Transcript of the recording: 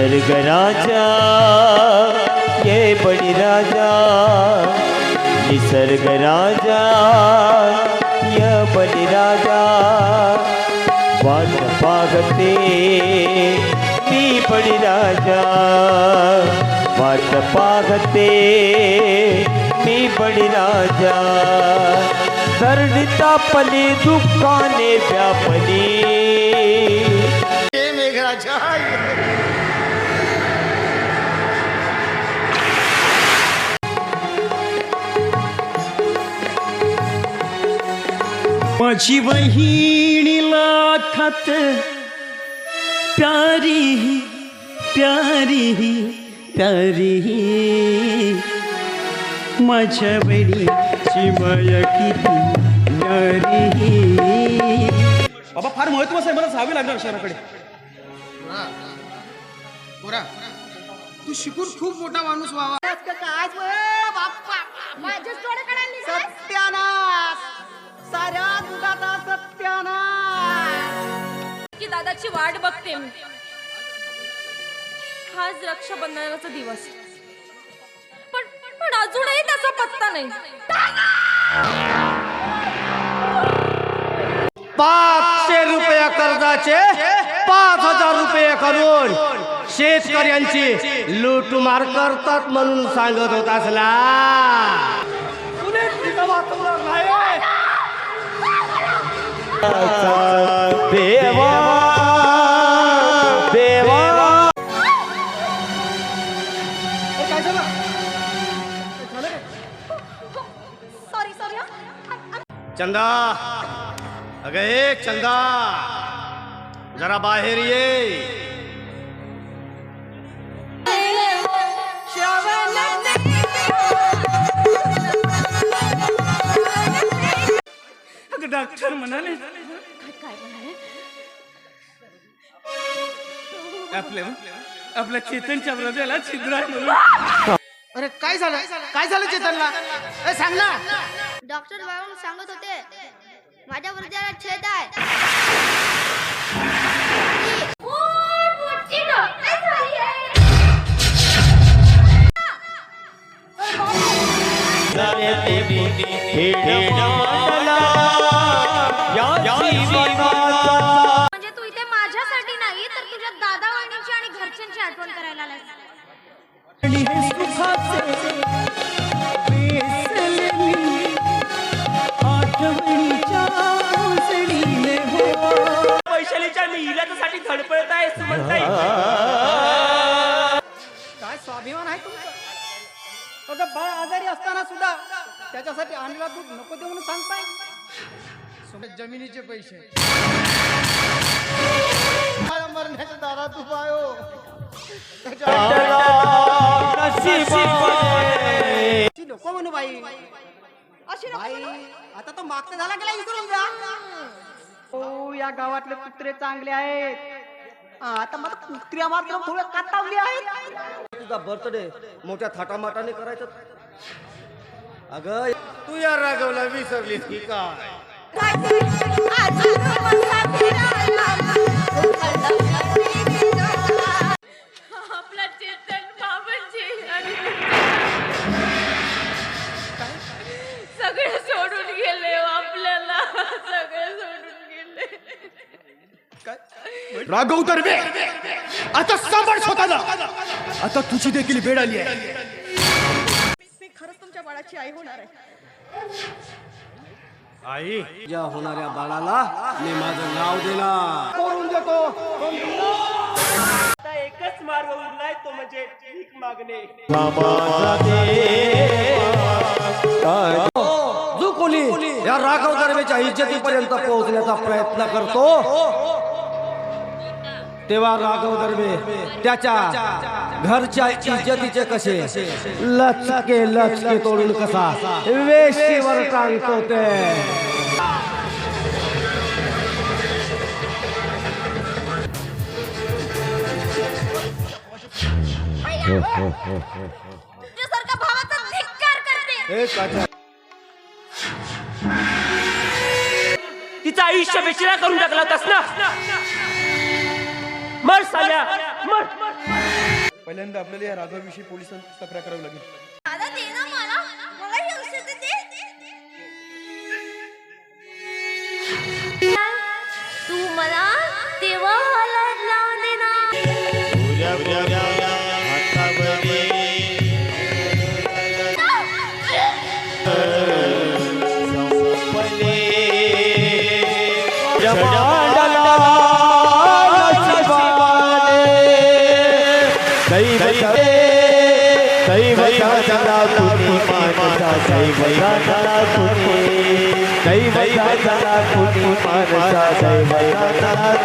निसर्गराजा ये बळी राजा. निसर्ग राजा ये बळी राजा. वाट पागते मी बळी राजा. वाट पागते मी बळी राजा. धरणीता पली दुःखाने व्यापली. मेघराजा माझी बहिणीला खात प्यारी प्यारी प्यारी माझ्या बहिणीची माया किती न्यारी बाबा फार महत्वाचं आहे मला जावे लागणार शहराकडे. पोरा तू शिकून खूप मोठा माणूस व्हावा. माझ्याच दादाची वाट बघते मी. हाच रक्षाबंधनाचा दिवस. पण पण अजूनही त्याचा पत्ता नाही. पाचशे रुपये कर्जाचे पाच हजार रुपये करून शेतकऱ्यांची लूटमार करतात म्हणून सांगत होत असला. देवा देवा! चंदा अगं ए चंदा जरा बाहेर ये। अगं डॉक्टर म्हणाले काय म्हणाले आपल्या चेतनच्या हृदयाला छिद्र आहे म्हणून. अरे काय झालं? काय झालं चेतनला? ए सांग ना. डॉक्टर बाबा सांगत होते माझ्या हृदयाला छेद आहे. म्हणजे आठवणीच्या उसळीने हो. वैशालीच्या मी इलाजासाठी धडपडत आहे काय स्वाभिमान आहे तुमचा? अगं बाळ आजारी असताना सुद्धा त्याच्यासाठी आणला दूध नको देऊ म्हणून सांगताय? जमिनीचे पैसे. अशी लोक म्हणू बाई अशी बाई आता तो मागचा झाला गेला इकडून जा हो या गावातले कुत्रे चांगले आहेत हा, आता मला कुत्र्या मात्र थोडं कातावली आहेत तुझा बर्थडे मोठ्या थाटामाटाने करायचं अगं तू या रागवला विसरलीस की काय आपला राघव दर्वे आता सांभाळ स्वतःला. आता तुझी देखील वेळ आली आहे. मी खरंच तुमच्या बाळाची आई होणार आहे. आई. ज्या होणाऱ्या बाळाला मी माझं नाव देणार. करून देतो. आता एकच मार्ग उरलाय तो म्हणजे भीक मागणे. जो कोणी या राघव दरवेच्या इज्जतीपर्यंत पोहोचण्याचा प्रयत्न करतो. तेव्हा राघव दर्वे त्याच्या घरच्या इज्जतीचे कसे लचके लचके तोडून कसा वेशीवर टांगतो ते तुझ्यासारख्या भावाचा धिक्कार करते. काचा तिचं आयुष्य बेचिरा करून टाकला होतास ना? मर साल्या मर. पहिल्यांदा आपल्याला या राघवाविषयी पोलिसांत तक्रार करावी लागेल. दादा दे ना मला. मला हे औषध दे. तू मला तेव्हा हलत लावून दे ना गोऱ्या दैव झाला कुणी मानसा दैव झाला कुणी दैव झाला कुणी मानसा दैव झाला